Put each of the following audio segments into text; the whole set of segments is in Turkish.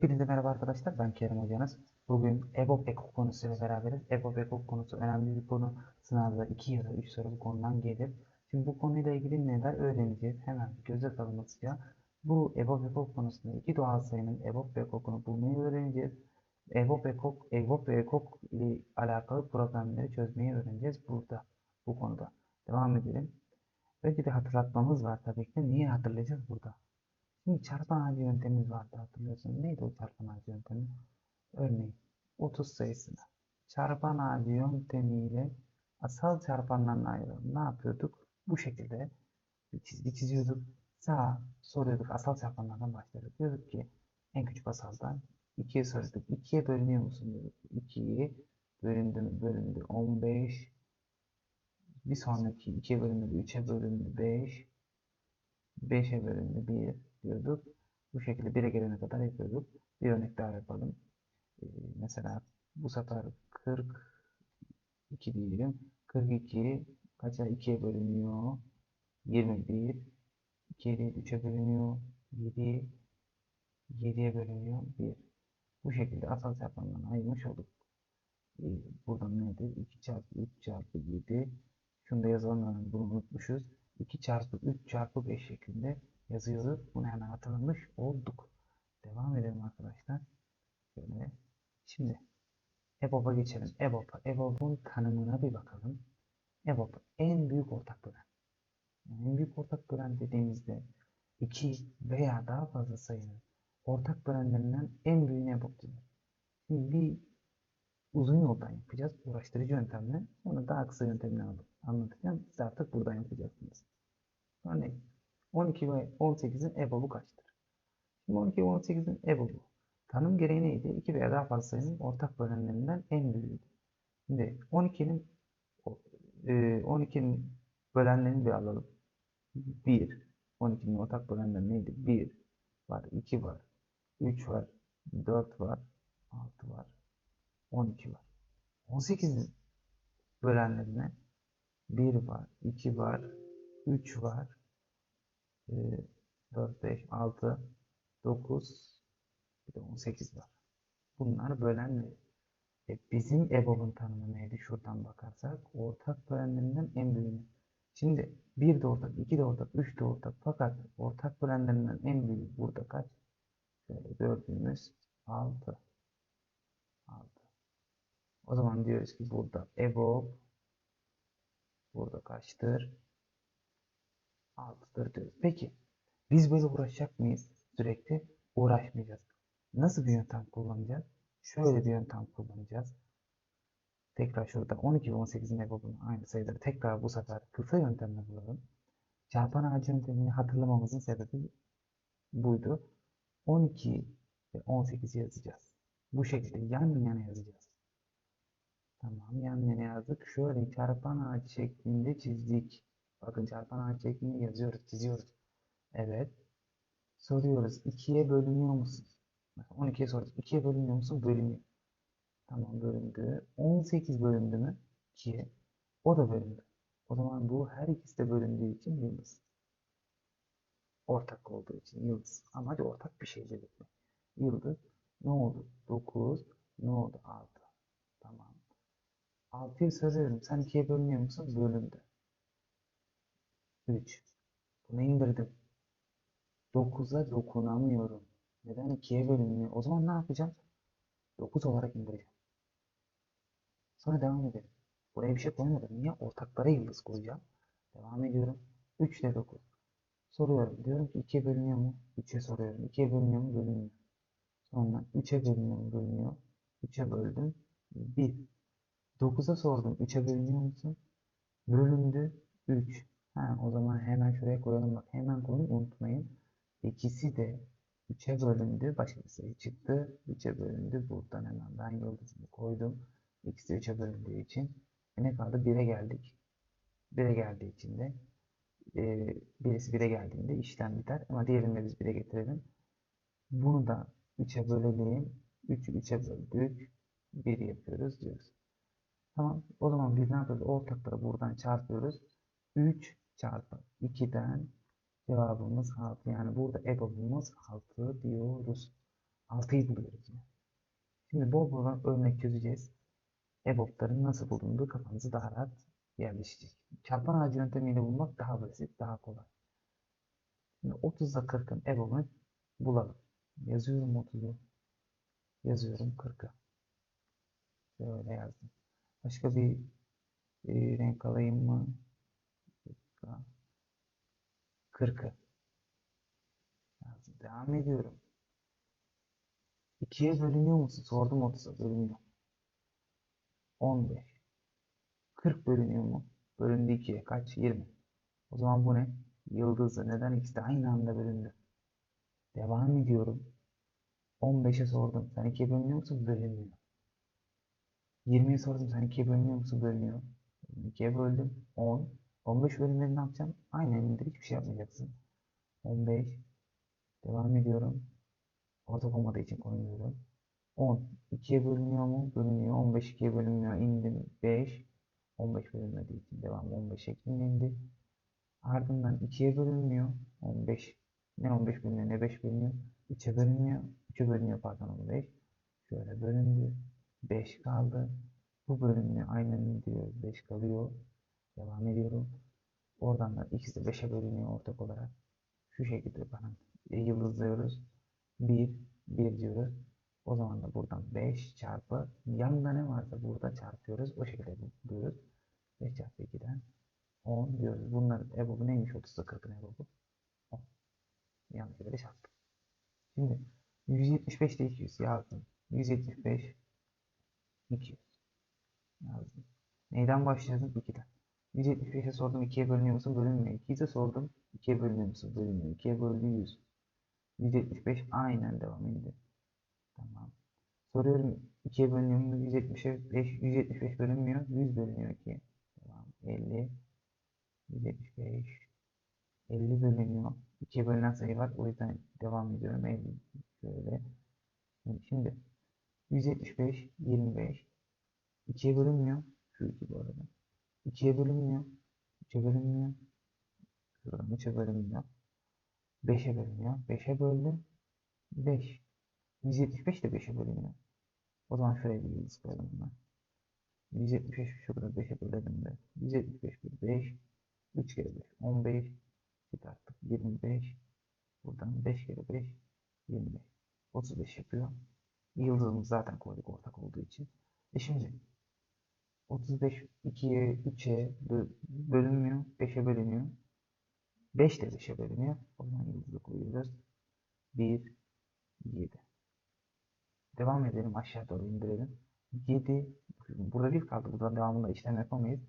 Hepinize merhaba arkadaşlar. Ben Kerem Hocanız. Bugün EBOB Eko konusuyla beraberiz. EBOB Eko konusu önemli bir konu. Sınavda 2 ya da 3 soru bu konudan gelir. Şimdi bu konuyla ilgili neler öğreneceğiz? Hemen göz atalım hızlıca. Bu EBOB Eko konusunda iki doğal sayının EBOB ve EKOK'unu bulmayı öğreneceğiz. EBOB EKOK, EBOB ve EKOK ile alakalı problemleri çözmeyi öğreneceğiz burada. Bu konuda. Devam edelim. Önce bir hatırlatmamız var tabii ki. Niye hatırlayacağız burada? Şimdi çarpan ağacı yöntemimiz vardı hatırlıyorsun. Neydi o çarpan ağacı yöntemi? Örneğin 30 sayısını çarpan ağacı yöntemiyle asal çarpanlarına ayıralım. Ne yapıyorduk? Bu şekilde bir çizgi çiziyorduk. Sağa soruyorduk. Asal çarpanlardan başlıyorduk. Diyorduk ki en küçük asaldan 2'ye soruyorduk. 2'ye bölünüyor musun diyorduk. 2'yi bölündü? Bölündü. 15 bir sonraki 2'ye bölündü. 3'e bölündü. 5 5'e bölündü. 1 diyorduk. Bu şekilde 1'e gelene kadar yapıyorduk. Bir örnek daha yapalım. Ee, mesela bu sefer 42 diyelim. 42 kaça 2'ye bölünüyor? 21 2'ye değil 3'e bölünüyor. 7 7'ye bölünüyor. 1 Bu şekilde asal çarpanlarını ayırmış olduk. Ee, buradan nedir? 2 çarpı 3 çarpı 7 şunu da yazalım. Bunu unutmuşuz. 2 çarpı 3 çarpı 5 şeklinde yazıyoruz. Bunu hemen hatırlamış olduk. Devam edelim arkadaşlar. Şöyle. Şimdi EBOB'a geçelim. EBOB'a. EBOB'un tanımına bir bakalım. EBOB en büyük ortak bölen. Yani en büyük ortak bölen dediğimizde iki veya daha fazla sayının ortak bölenlerinden en büyüğüne EBOB denir. Şimdi bir uzun yoldan yapacağız. Uğraştırıcı yöntemle. Sonra daha kısa yöntemle anlatacağım. Siz artık buradan yapacaksınız. Örneğin 12 ve 18'in EBOB'u kaçtır? Şimdi 12 ve 18'in EBOB'u. Tanım gereği neydi? 2 veya daha fazla sayının ortak bölenlerinden en büyüğüydü. Şimdi 12'nin 12'nin e, bölenlerini bir alalım. 1. 12'nin ortak bölenleri neydi? 1 var, 2 var, 3 var, 4 var, 6 var, 12 var. 18'in bölenlerine 1 var, 2 var, 3 var, 4, 5, 6, 9, bir de 18 var. Bunlar bölenleri. E bizim EBOB'un tanımı neydi? Şuradan bakarsak ortak bölenlerinden en büyüğü. Şimdi 1 de ortak, 2 de ortak, 3 de ortak. Fakat ortak bölenlerinden en büyüğü burada kaç? Şöyle gördüğümüz 6. 6. O zaman diyoruz ki burada EBOB burada kaçtır? 6'dır diyoruz. Peki biz böyle uğraşacak mıyız? Sürekli uğraşmayacağız. Nasıl bir yöntem kullanacağız? Şöyle bir yöntem kullanacağız. Tekrar şurada 12 ve 18'in EBOB'un aynı sayıları tekrar bu sefer kısa yöntemle bulalım. Çarpan ağacı yöntemini hatırlamamızın sebebi buydu. 12 ve 18'i yazacağız. Bu şekilde yan yana yazacağız. Tamam yan yana yazdık. Şöyle çarpan ağacı şeklinde çizdik. Bakın çarpan ağaç şeklinde yazıyoruz, çiziyoruz. Evet. Soruyoruz. 2'ye bölünüyor musun? 12'ye soruyoruz. 2'ye bölünüyor musun? Bölünüyor. Tamam bölündü. 18 bölündü mü? 2'ye. O da bölündü. O zaman bu her ikisi de bölündüğü için yıldız. Ortak olduğu için yıldız. Ama hadi ortak bir şey belirtme. Yıldız ne oldu? 9 ne oldu? 6. Tamam. 6'yı soruyorum. Sen 2'ye bölünüyor musun? Bölündü. 3. Bunu indirdim. 9'a dokunamıyorum. Neden 2'ye bölünmüyor? O zaman ne yapacağım? 9 olarak indireceğim. Sonra devam edelim. Buraya bir şey koymadım. Niye? Ortaklara yıldız koyacağım. Devam ediyorum. 3 ile 9. Soruyorum. Diyorum ki 2'ye bölünüyor mu? 3'e soruyorum. 2'ye bölünüyor mu? Bölünüyor. Sonra 3'e bölünüyor mu? Bölünüyor. 3'e böldüm. 1. 9'a sordum. 3'e bölünüyor musun? Bölündü. 3. Ha, o zaman hemen şuraya koyalım. Bak hemen koyun unutmayın. İkisi de 3'e bölündü. Başka bir sayı çıktı. 3'e bölündü. Buradan hemen ben yıldızımı koydum. İkisi de 3'e bölündüğü için. E ne kaldı? 1'e geldik. 1'e geldiği için de e, birisi 1'e geldiğinde işlem biter. Ama diğerini de biz 1'e getirelim. Bunu da 3'e bölelim. 3'ü 3'e böldük. 1 yapıyoruz diyoruz. Tamam. O zaman biz ne yapıyoruz? Ortakları buradan çarpıyoruz. 3 çarpı 2'den cevabımız 6. Yani burada EBOB'umuz 6 diyoruz. 6'yı buluyoruz. Şimdi bol bol örnek çözeceğiz. EBOB'ların nasıl bulunduğu kafanızı daha rahat yerleşecek. Çarpan ağacı yöntemiyle bulmak daha basit, daha kolay. Şimdi 30'da 40'ın EBOB'unu bulalım. Yazıyorum 30'u. Yazıyorum 40'ı. Böyle yazdım. Başka bir e, renk alayım mı? 40'ı. Yazdım. Devam ediyorum. 2'ye bölünüyor musun? Sordum 30'a bölünüyor. 15. 40 bölünüyor mu? Bölündü 2'ye. Kaç? 20. O zaman bu ne? Yıldızı. Neden? İkisi de aynı anda bölündü. Devam ediyorum. 15'e sordum. Sen 2'ye bölünüyor musun? Bölünmüyor. 20'ye sordum. Sen 2'ye bölünüyor musun? Bölünüyor. 2'ye böldüm. 10. 15 bölümleri ne yapacağım? Aynen indir. Hiçbir şey yapmayacaksın. 15. Devam ediyorum. Ortak olmadığı için koymuyorum. 10. 2'ye bölünüyor mu? Bölünüyor. 15 2'ye bölünmüyor. İndim. 5. 15 bölünmediği için devam. 15 şeklinde indi. Ardından 2'ye bölünmüyor. 15. Ne 15 bölünüyor ne 5 bölünüyor. 3'e bölünmüyor. 3'e bölünüyor pardon 15. Şöyle bölündü. 5 kaldı. Bu bölünmüyor. Aynen diyor. 5 kalıyor. Devam ediyorum. Oradan da ikisi de 5'e bölünüyor ortak olarak. Şu şekilde bana yıldızlıyoruz. 1, 1 diyoruz. O zaman da buradan 5 çarpı yanında ne varsa burada çarpıyoruz. O şekilde buluyoruz. 5 çarpı 2'den 10 diyoruz. Bunların EBOB'u neymiş? 30'da 40'ın EBOB'u. 10. Yanlış yere çarptım. Şimdi 175 ile 200 yazdım. 175 200 yazdım. Neyden başlayalım? 2'den. 175'e sordum 2'ye bölünüyor musun? Bölünmüyor. 2'ye sordum 2'ye bölünüyor musun? Bölünmüyor. 2'ye böldü 100. 175 aynen devam ediyor. Tamam. Soruyorum 2'ye bölünüyor mu? 175, 175 bölünmüyor. 100 bölünüyor 2'ye. Tamam. 50, 175, 50 bölünüyor. 2'ye bölünen sayı var. O yüzden devam ediyorum. 50 şöyle. Şimdi 175, 25. 2'ye bölünmüyor. Şu 2 bu arada. 2'ye bölünmüyor. 3'e bölünmüyor. Şuradan 3'e bölünmüyor. 5'e bölünüyor. 5'e böldüm. 5. 175 de 5'e bölünüyor. O zaman şuraya bir yıldız koyalım buna. 175 şurada 5'e bölelim de. 175 bir 5. 3 kere 5 15. Çıkarttık 25. Buradan 5 kere 5 25. 35 yapıyor. Yıldızımızı zaten koyduk ortak olduğu için. E şimdi 35 2'ye 3'e bölünmüyor. 5'e bölünüyor. 5 de 5'e bölünüyor. O zaman yıldızı koyuyoruz. 1 7 Devam edelim. Aşağı doğru indirelim. 7 Burada 1 kaldı. Burada devamında işlem yapamayız.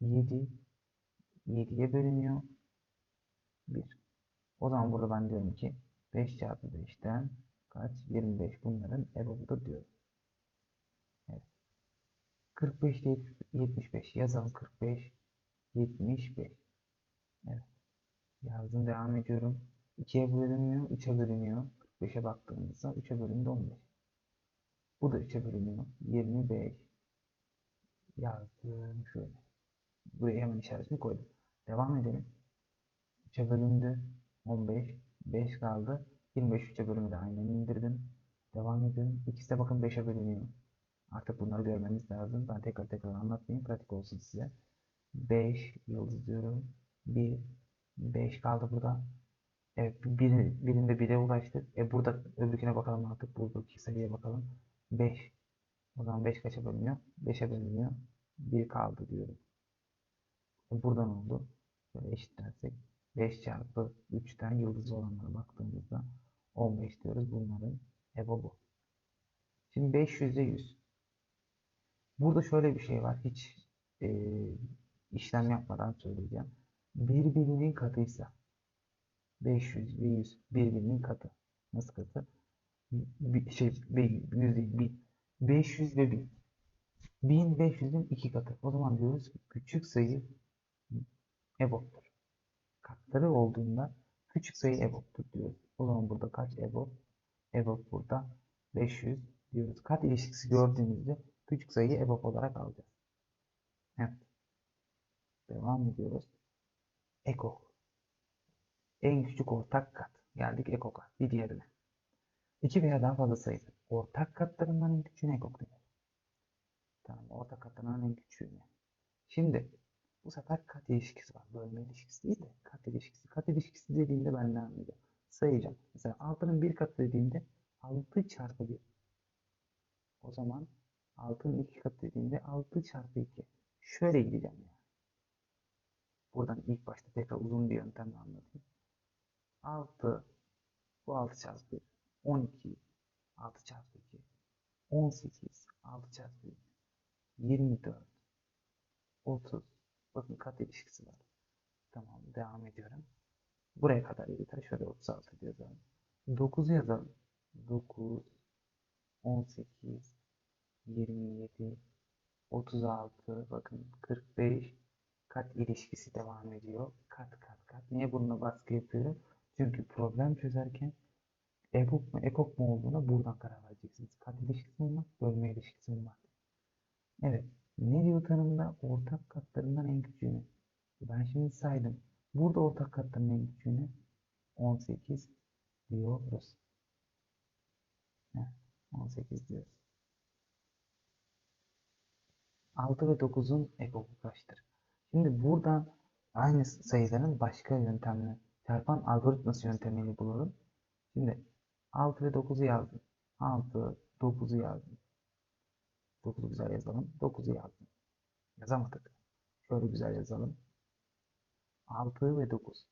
7 7'ye bölünüyor. 1 O zaman burada ben diyorum ki 5 çarpı 5'ten kaç? 25 bunların EBOB'udur diyorum. Evet. 45 değil 75 yazalım 45 75 Evet. Yazdım devam ediyorum. 2'ye bölünmüyor, 3'e bölünüyor. 45'e baktığımızda 3'e bölündü 15. Bu da 3'e bölünüyor. 25 yazdım şöyle. Buraya hemen işaretini koydum. Devam edelim. 3'e bölündü 15. 5 kaldı. 25 3'e bölümü de aynen indirdim. Devam edelim. İkisi de bakın 5'e bölünüyor. Artık bunları görmemiz lazım. Ben tekrar tekrar anlatmayayım. Pratik olsun size. 5 yıldız diyorum. 1 5 kaldı burada. Evet bir, birinde 1'e ulaştık. E burada öbürküne bakalım artık. Buradaki sayıya bakalım. 5. O zaman 5 kaça bölünüyor? 5'e bölünüyor. 1 kaldı diyorum. E buradan oldu. Böyle eşitlersek 5 çarpı 3'ten yıldız olanlara baktığımızda 15 diyoruz. Bunların EBO bu. Şimdi 500'e 100. Burada şöyle bir şey var. Hiç e, işlem yapmadan söyleyeceğim. Birbirinin katıysa 500 ve 100 birbirinin katı. Nasıl katı? Bir, şey, 100 değil, 1000. 500 ve 1000. 1500'ün iki katı. O zaman diyoruz ki küçük sayı EBOB'dur. Katları olduğunda küçük sayı EBOB'dur diyoruz. O zaman burada kaç EBOB? EBOB burada 500 diyoruz. Kat ilişkisi gördüğümüzde küçük sayıyı EBOB olarak alacağız. Evet. Devam ediyoruz. Ekok. En küçük ortak kat. Geldik EKOK'a. Bir diğerine. İki veya daha fazla sayı ortak katlarından en küçüğüne ekok denir. Tamam, ortak katlarından en küçüğüne. Şimdi bu sefer kat ilişkisi var. Bölme ilişkisi değil de kat ilişkisi. Kat ilişkisi dediğimde ben ne anlayacağım? Sayacağım. Mesela 6'nın bir katı dediğimde 6 çarpı 1. O zaman 6'nın 2 katı dediğimde 6 çarpı 2. Şöyle gideceğim yani. Buradan ilk başta tekrar uzun bir yöntemle anlatayım. 6 bu 6 çarpı 1. 12 6 çarpı 2. 18 6 çarpı 1. 24 30 Bakın kat ilişkisi var. Tamam devam ediyorum. Buraya kadar yeter. Şöyle 36 yazalım. 9'u yazalım. 9 18 27 36 bakın 45 kat ilişkisi devam ediyor. Kat kat kat. Niye bununla baskı yapıyorum? Çünkü problem çözerken ekok mu ekok mu olduğuna buradan karar vereceksiniz. Kat ilişkisi var? Bölme ilişkisi var? Evet. Ne diyor tanımda? Ortak katlarından en küçüğünü. Ben şimdi saydım. Burada ortak katların en küçüğünü 18 diyoruz. Heh, 18 diyoruz. 6 ve 9'un ekoku kaçtır? Şimdi buradan aynı sayıların başka yöntemle çarpan algoritması yöntemiyle bulurum. Şimdi 6 ve 9'u yazdım. 6, 9'u yazdım. 9'u güzel yazalım. 9'u yazdım. Yazamadık. Şöyle güzel yazalım. 6 ve 9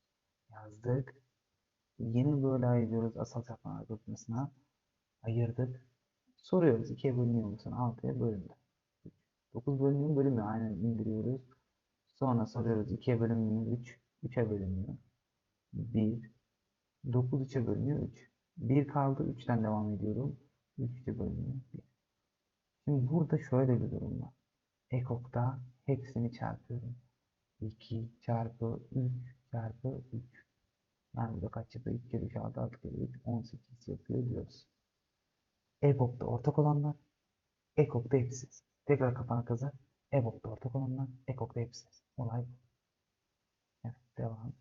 yazdık. Yeni böyle ayırıyoruz asal çarpan algoritmasına. Ayırdık. Soruyoruz 2'ye bölünüyor musun? 6'ya bölündü. 9 bölünüyor bölünmüyor. Aynen indiriyoruz. Sonra soruyoruz 2'ye bölünmüyor 3. 3'e bölünüyor. 1. 9 3'e bölünüyor 3. 1 kaldı 3'ten devam ediyorum. 3 3'e bölünüyor 1. Şimdi burada şöyle bir durum var. Ekok'ta hepsini çarpıyorum. 2 çarpı 3 çarpı 3. Yani burada kaç yapıyor? 2 kere 3 6 6 kere 3 18 yapıyor diyoruz. EBOB'da ortak olanlar, EKOK'ta hepsi. Tekrar kapan kazı. EBOB'da ortak olanlar, EKOK'ta hepsi. Olay bu. Evet, devam.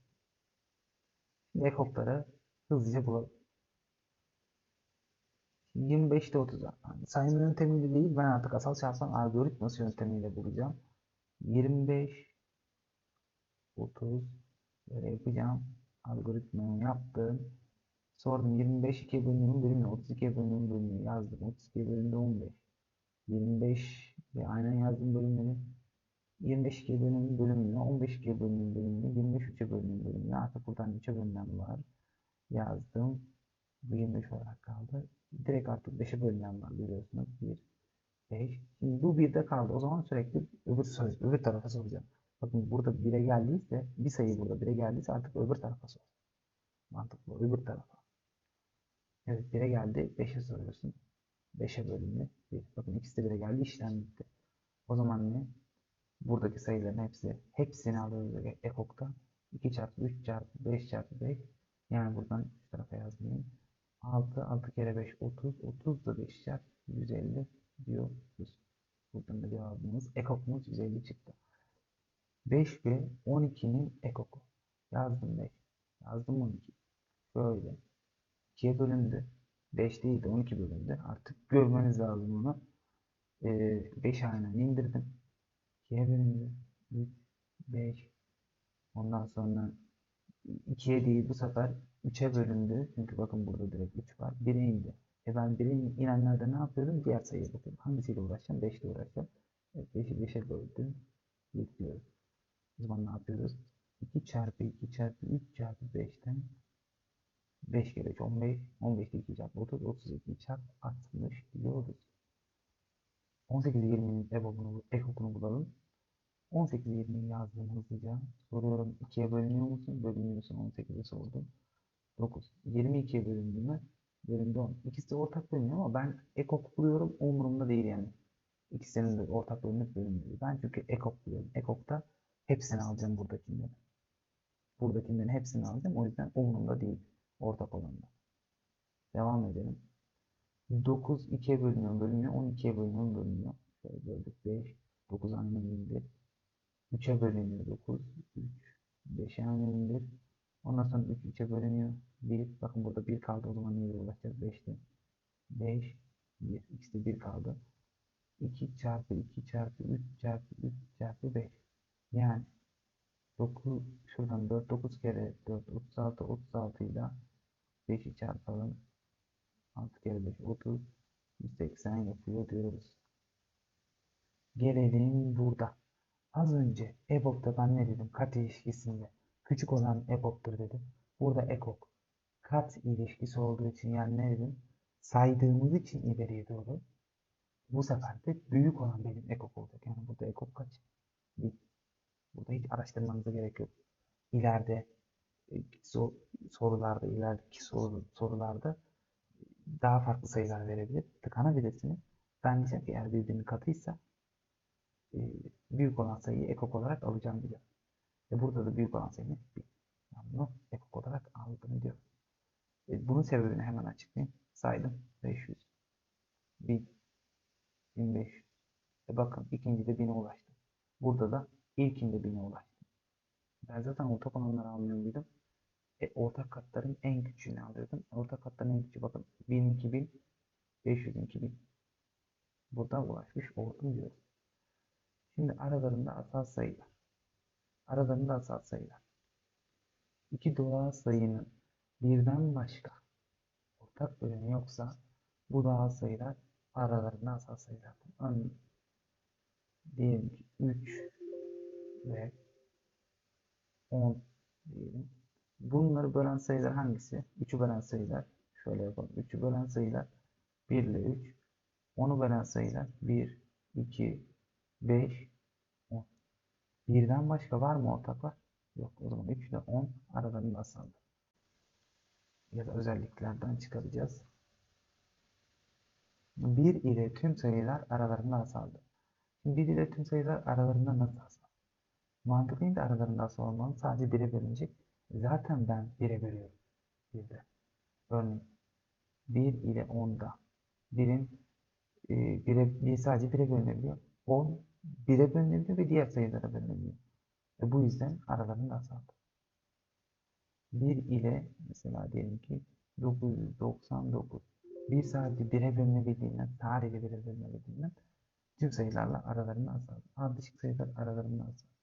Şimdi EKOK'ları hızlıca bulalım. 25'te 30'a. Yani sayma yöntemiyle değil, ben artık asal çarpan algoritması yöntemiyle bulacağım. 25 30 böyle yapacağım. Algoritmayı yaptım. Sordum 25 2'ye bölünüyor bölünmüyor. 32'ye bölünüyor bölünmüyor. Yazdım. 32'ye bölündü 15. 25 ve aynen yazdım bölümleri. 25 2'ye bölünüyor bölünmüyor. 15 2'ye bölünüyor bölünmüyor. 25 3'e bölünüyor bölünmüyor. Artık buradan 3'e bölünen var. Yazdım. Bu 25 olarak kaldı. Direkt artık 5'e bölünen var biliyorsunuz. 1 5. Şimdi bu 1'de kaldı. O zaman sürekli öbür, soru, öbür tarafa soracağım. Bakın burada 1'e geldiyse bir sayı burada 1'e geldiyse artık öbür tarafa sor. Mantıklı öbür tarafa. Evet 1'e geldi 5'e soruyorsun. 5'e bölümü 1. Bakın ikisi de 1'e geldi işlem bitti. O zaman ne? Buradaki sayıların hepsi hepsini alıyoruz ekokta. 2 çarpı 3 çarpı 5 çarpı 5. Yani buradan şu tarafa yazmayayım. 6 6 kere 5 30 30 da 5 çarpı 150 diyoruz. Buradan da cevabımız ekokumuz 150 çıktı. 5 ve 12'nin ekoku. Yazdım 5. Yazdım 12. Şöyle. 2'ye bölündü. 5 değil de 12 bölündü. Artık görmeniz lazım onu. Ee, 5 aynen indirdim. 2'ye bölündü. 3, 5. Ondan sonra 2'ye değil bu sefer 3'e bölündü. Çünkü bakın burada direkt 3 var. 1'e indi. E ben 1'e inenlerde ne yapıyorum? Diğer sayıya bakıyorum. Hangisiyle uğraşacağım? 5 ile uğraşacağım. Evet, 5'i 5'e böldüm. Yıkıyoruz. O zaman ne yapıyoruz? 2 çarpı 2 çarpı 3 çarpı 5'ten 5 kere 3 15. 15 2 çarpı 30. 32 çarpı 60 diyoruz. 18 20'nin ekokunu, ekokunu bulalım. 18 20'yi yazdım hızlıca. Soruyorum 2'ye bölünüyor musun? Bölünüyorsun. 18'e sordum. 9. 22'ye bölündü mü? Bölündü 10. İkisi de ortak bölünüyor ama ben ekok buluyorum. Umurumda değil yani. İkisinin de ortak bölünüp bölünmüyor. Ben çünkü ekok buluyorum. Ekokta hepsini alacağım buradakinden. Buradakinden hepsini alacağım. O yüzden umurumda değil. Ortak olanlar. Devam edelim. 9 2'ye bölünüyor, bölünüyor. 12'ye bölünüyor, bölünüyor. Şöyle böldük 5. 9 aynen indir. 3'e bölünüyor 9. 3. 5'e aynen indir. Ondan sonra 3 3'e bölünüyor. 1. Bakın burada 1 kaldı. O zaman neye ulaşacağız? 5'te. 5, 1. İkisi de 1 kaldı. 2 çarpı 2 çarpı 3 çarpı 3 çarpı 5. Yani 9 şuradan 4 9 kere 4 36 36 ile 5'i çarpalım. 6 kere 5 30 180 yapıyor diyoruz. Gelelim burada. Az önce EBOB'da ben ne dedim? Kat ilişkisinde. Küçük olan EBOB'dur dedim. Burada EKOK. Kat ilişkisi olduğu için yani ne dedim? Saydığımız için ileriye doğru. Bu sefer de büyük olan benim EKOK olacak. Yani burada EKOK kaç? Bir. Burada hiç araştırmanıza gerek yok. İleride sorularda, ilerideki soru, sorularda daha farklı sayılar verebilir. Tıkanabilirsiniz. Ben diyeceğim eğer birbirinin katıysa e, büyük olan sayıyı ekok olarak alacağım diyor. Ve burada da büyük olan sayı? 1. Ben bunu ekok olarak aldım diyor. E, bunun sebebini hemen açıklayayım. Saydım. 500. 1000. 1500. E bakın ikincide 1000'e ulaştım. Burada da ilkinde 1000'e ulaştım. Ben zaten ortak olanları almıyor muydum? E, ortak katların en küçüğünü alıyordum. Ortak katların en küçüğü bakın 1000, 2000, 500, 2000. Burada ulaşmış oldum diyoruz. Şimdi aralarında asal sayılar. Aralarında asal sayılar. İki doğal sayının birden başka ortak böleni yoksa bu doğal sayılar aralarında asal sayılardır. Örneğin diyelim ki 3 ve 10 diyelim. Bunları bölen sayılar hangisi? 3'ü bölen sayılar. Şöyle yapalım. 3'ü bölen sayılar 1 ile 3. 10'u bölen sayılar 1, 2, 5, 10. Birden başka var mı ortaklar? Yok. O zaman 3 ile 10 aralarında asaldır. Ya da özelliklerden çıkaracağız. 1 ile tüm sayılar aralarında asaldır. Şimdi 1 ile tüm sayılar aralarında nasıl asal? Mantıklıydı aralarında asal olmanın sadece 1'e bölünecek. Zaten ben 1'e bölüyorum. 1'de. Örneğin 1 ile 10'da 1'in e, 1'e, 1 sadece 1'e bölünebiliyor. 10 1'e bölünebiliyor ve diğer sayılara bölünebiliyor. Ve bu yüzden aralarında asaldır. 1 ile mesela diyelim ki 999. 1 sadece 1'e bölünebildiğinden, sadece 1'e bölünebildiğinden tüm sayılarla aralarında asaldır. Ardışık sayılar aralarında asaldır.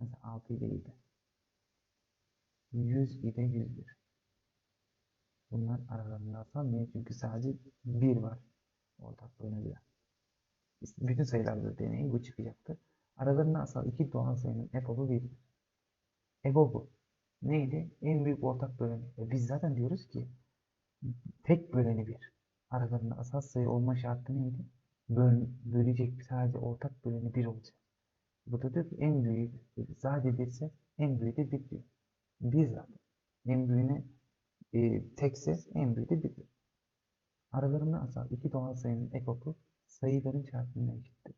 Mesela 6 ile 7. 100 ile 101. Bunlar aralarında asal. Niye? Çünkü sadece 1 var. Ortak bölünebilen. Bütün sayılarda deneyin bu çıkacaktır. Aralarında asal iki doğal sayının EBOB'u 1'dir. EBOB'u neydi? En büyük ortak böleni. E biz zaten diyoruz ki tek böleni 1. Aralarında asal sayı olma şartı neydi? Böl, bölecek sadece ortak böleni 1 olacak. Burada diyor ki en büyüğü sadece 1 ise en büyüğü de 1 diyor. 1 zaten. En büyüğüne e, tekse en büyüğü de 1 diyor. Aralarında asal iki doğal sayının ekoku sayıların çarpımına eşittir.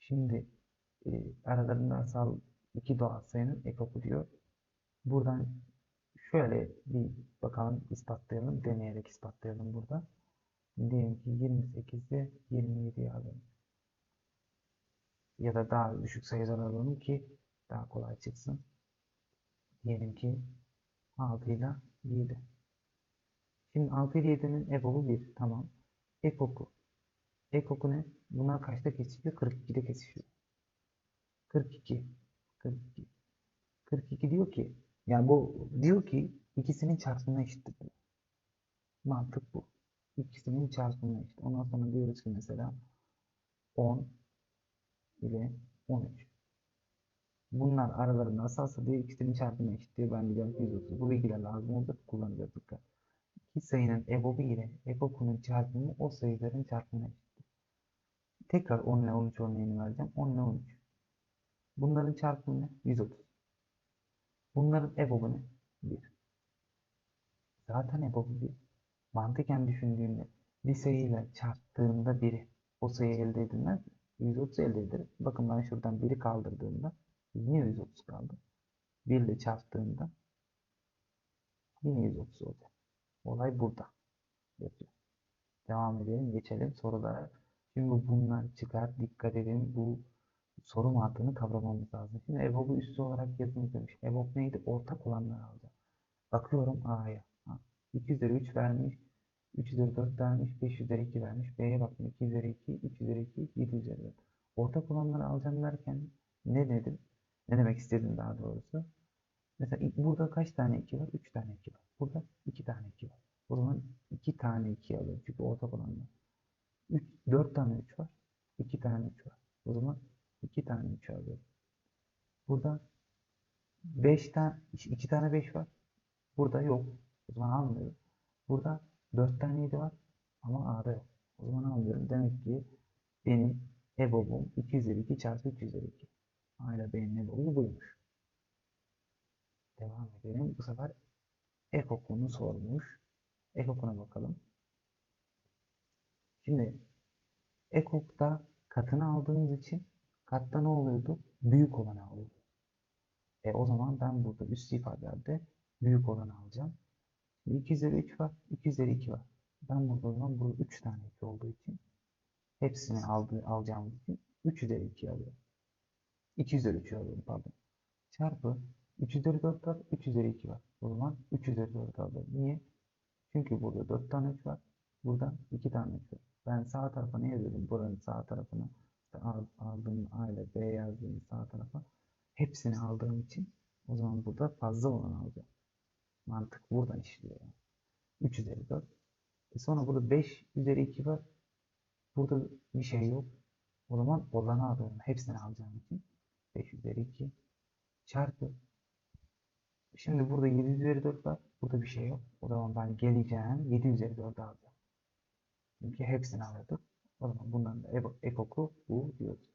Şimdi e, aralarında asal iki doğal sayının ekoku diyor. Buradan şöyle bir bakalım ispatlayalım. Deneyerek ispatlayalım burada. Diyelim ki 28'de 27'yi alalım. Ya da daha düşük sayılar alalım ki daha kolay çıksın. Diyelim ki 6 ile 7. Şimdi 6 ile 7'nin ekoku 1. Tamam. Ekoku. Ekoku ne? Bunlar kaçta kesişiyor? 42'de kesişiyor. 42. 42. 42 diyor ki yani bu diyor ki ikisinin çarpımına eşittir. Mantık bu. İkisinin çarpımına eşit. Ondan sonra diyoruz ki mesela 10 ile 13. Bunlar aralarında asalsa diye ikisinin çarpımına eşit diyor. Ben diyeceğim ki 130. Bu bilgiler lazım olacak. Kullanacağız dikkat. İki sayının EBOB'u ile EBOB'unun çarpımı o sayıların çarpımına eşittir. Tekrar 10 ile 13 örneğini vereceğim. 10 ile 13. Bunların çarpımı ne? 130. Bunların EBOB'u ne? 1. Zaten EBOB'u 1. Mantıken düşündüğünde bir sayıyla çarptığında biri o sayı elde edilmez mi? 130 elde ederim. Bakın ben şuradan 1'i kaldırdığımda yine 130 kaldı. 1 ile çarptığımda yine 130 olacak. Olay burada. Yapıyor. Devam edelim. Geçelim sorulara. Şimdi bunlar çıkar. Dikkat edin. Bu soru mantığını kavramamız lazım. Şimdi EBOB'u üstü olarak yazılmış demiş. EBOB neydi? Ortak olanları alacağım. Bakıyorum A'ya. Ha, 2 üzeri 3 vermiş. 3 üzeri 4 vermiş. 5 üzeri 2 vermiş. B'ye baktım. 2 üzeri 2, 3 üzeri 2, 7 üzeri 4. Ortak olanları alacağım derken ne dedim? Ne demek istedim daha doğrusu? Mesela burada kaç tane 2 var? 3 tane 2 var. Burada 2 tane 2 var. O zaman 2 tane 2 alıyorum. Çünkü ortak olanlar. 3, 4 tane 3 var. 2 tane 3 var. O zaman 2 tane 3 alıyorum. Burada 5 tane 2 tane 5 var. Burada yok. O zaman almıyorum. Burada 4 tane 7 var. Ama A'da yok. O zaman almıyorum. Demek ki benim EBOB'um 2 üzeri 2 çarpı 3 üzeri 2. A ile B'nin EBOB'u buymuş. Devam edelim. Bu sefer ekokunu sormuş. Ekokuna bakalım. Şimdi ekokta katını aldığımız için katta ne oluyordu? Büyük olanı alıyordu. E o zaman ben burada üst ifadelerde büyük olanı alacağım. 2 üzeri 3 var, 2 üzeri 2 var. Ben burada o zaman burada 3 tane 2 olduğu için hepsini aldı, alacağım için 3 üzeri 2 alıyorum. 2 üzeri 3 alıyorum pardon. Çarpı 3 üzeri 4 var, 3 üzeri 2 var. O zaman 3 üzeri 4 alıyorum. Niye? Çünkü burada 4 tane 3 var. Burada 2 tane 3 var. Ben sağ tarafa ne yazıyordum? Buranın sağ tarafına işte al- aldığım A ile B yazdığım sağ tarafa hepsini aldığım için o zaman burada fazla olanı alacağım. Mantık buradan işliyor. Yani. 3 üzeri 4. E sonra burada 5 üzeri 2 var. Burada bir şey yok. O zaman olanı alıyorum. Hepsini alacağım için. 5 üzeri 2 çarpı. Şimdi burada 7 üzeri 4 var. Burada bir şey yok. O zaman ben geleceğim 7 üzeri 4'ü alacağım. Çünkü hepsini alıyorduk. O zaman bundan da eko- ekoku bu diyoruz.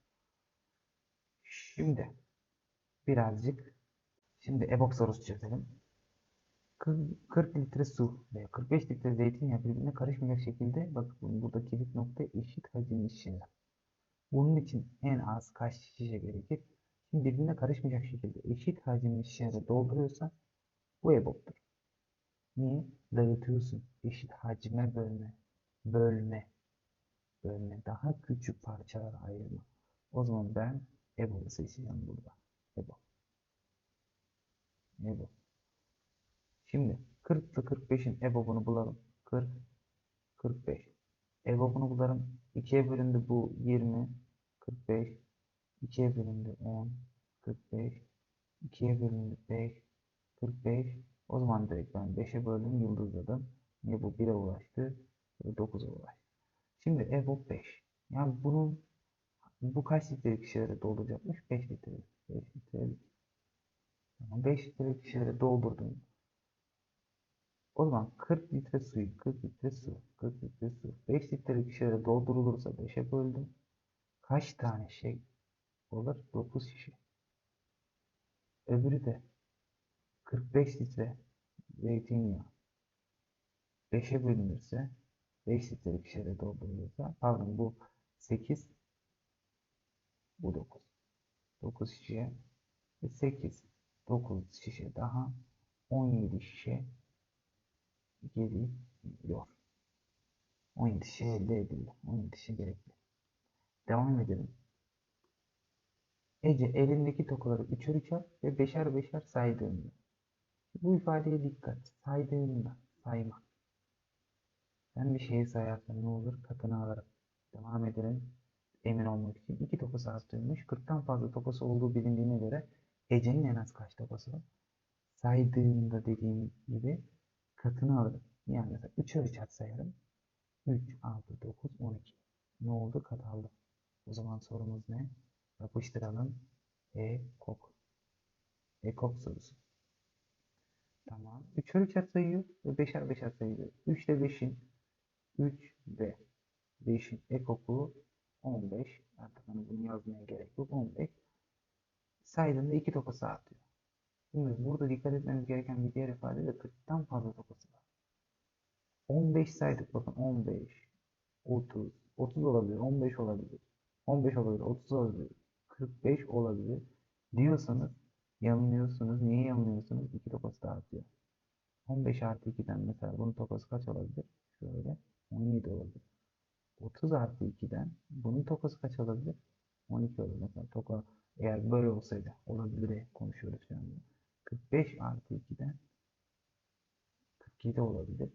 Şimdi birazcık şimdi EBOB sorusu çözelim. 40 40 litre su veya 45 litre zeytinyağı birbirine karışmayacak şekilde bak burada kilit nokta eşit hacimli şişeler. Bunun için en az kaç şişe gerekir? Şimdi birbirine karışmayacak şekilde eşit hacimli şişelere dolduruyorsan bu EBOB'dur. Niye? Dağıtıyorsun. Eşit hacme bölme. Bölme. Bölme. Daha küçük parçalara ayırma. O zaman ben EBOB'u seçeceğim burada. EBOB. EBOB. Şimdi 40 ile 45'in EBOB'unu bulalım. 40, 45. EBOB'unu bulalım. 2'ye bölündü bu 20, 45. 2'ye bölündü 10, 45. 2'ye bölündü 5, 45. O zaman direkt ben 5'e böldüm, yıldızladım. Niye bu 1'e ulaştı? Ve 9'a ulaştı. Şimdi EBOB 5. Yani bunun bu kaç litrelik şişelere dolduracakmış? 5 litrelik. 5 litrelik. Tamam, 5 litrelik şişelere doldurdum. O zaman 40 litre suyu, 40 litre su, 40 litre su, 5 litrelik şişelere doldurulursa 5'e böldüm. Kaç tane şey olur? 9 şişe. Öbürü de 45 litre zeytinyağı 5'e bölünürse 5 litrelik şişelere doldurulursa pardon bu 8 bu 9. 9 şişe ve 8 9 şişe daha 17 şişe geliyor. 17 şişe elde edildi. 17 şişe gerekli. Devam edelim. Ece elindeki tokaları üçer üçer ve beşer beşer saydığında. Bu ifadeye dikkat. Saydığında sayma. Ben bir şeyi sayarsam ne olur? Katını alırım. Devam edelim. Emin olmak için. iki tokası arttırmış. 40'tan fazla tokası olduğu bilindiğine göre Ece'nin en az kaç tokası var? Saydığında dediğim gibi katını alırım. Yani mesela 3'er üçer sayarım. 3, 6, 9, 12. Ne oldu? Kat aldım. O zaman sorumuz ne? Yapıştıralım. E kok. E kok sorusu. Tamam. 3'er üçer sayıyor ve 5'er beşer sayıyor. 3 ile 5'in 3 ve 5'in ekoku 15. Artık hani bunu yazmaya gerek yok. 15. Saydığında 2 tokası artıyor. Şimdi burada dikkat etmemiz gereken bir diğer ifade de 40'tan fazla tokası var. 15 saydık bakın 15, 30, 30 olabilir, 15 olabilir, 15 olabilir, 30 olabilir, 45 olabilir diyorsanız yanılıyorsunuz. Niye yanılıyorsunuz? 2 tokası da artıyor. 15 artı 2'den mesela bunun tokası kaç olabilir? Şöyle 17 olabilir. 30 artı 2'den bunun tokası kaç olabilir? 12 olabilir. Mesela toka eğer böyle olsaydı olabilir konuşuyoruz şu anda. 45 artı 2'den 47 olabilir.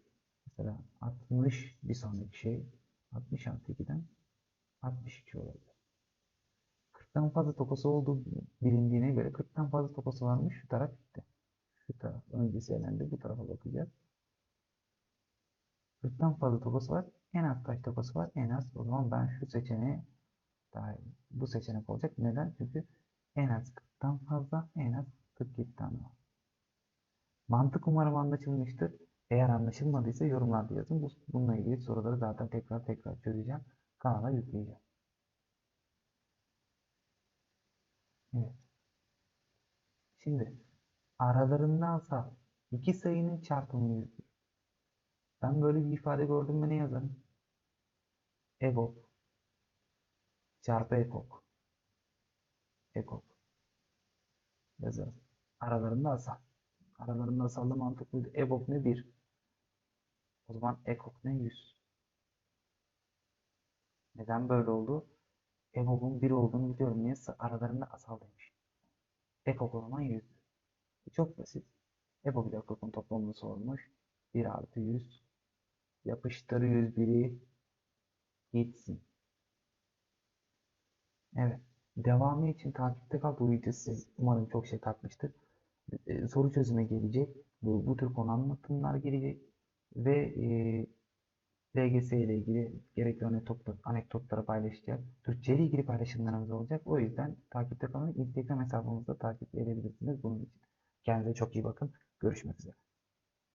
Mesela 60 bir sonraki şey 66 2'den 62 olabilir. 40'tan fazla tokası olduğu bilindiğine göre 40'tan fazla tokası varmış şu taraf gitti. Şu taraf öncesi elendi bu tarafa bakacağız. 40'tan fazla tokası var. En az kaç tokası var? En az. O zaman ben şu seçeneğe dahil. Bu seçenek olacak. Neden? Çünkü en az 40'tan fazla, en az 47 tane var. Mantık umarım anlaşılmıştır. Eğer anlaşılmadıysa yorumlarda yazın. Bu- Bununla ilgili soruları zaten tekrar tekrar çözeceğim. Kanala yükleyeceğim. Evet. Şimdi aralarında asal iki sayının çarpımı yüzdür. Ben böyle bir ifade gördüm mü ne yazarım? EBOB çarpı EKOK. EKOK. Yazarım. Aralarında asal. Aralarında asallı mantıklıydı. EBOB ne? 1. O zaman EKOK ne? 100. Neden böyle oldu? EBOB'un 1 olduğunu biliyorum. Niye? Aralarında asal demiş. EKOK o zaman 100. Çok basit. EBOB ile EKOK'un toplamını sormuş. 1 artı 100. Yapıştır 101'i gitsin. Evet. Devamı için takipte kal. Bu video umarım çok şey katmıştır. Ee, soru çözüme gelecek. Bu, bu tür konu anlatımlar gelecek. Ve e, LGS ile ilgili gerekli anekdotlar, anekdotları paylaşacağız. Türkçe ile ilgili paylaşımlarımız olacak. O yüzden takipte kalın. Instagram hesabımızda takip edebilirsiniz bunun için. Kendinize çok iyi bakın. Görüşmek üzere.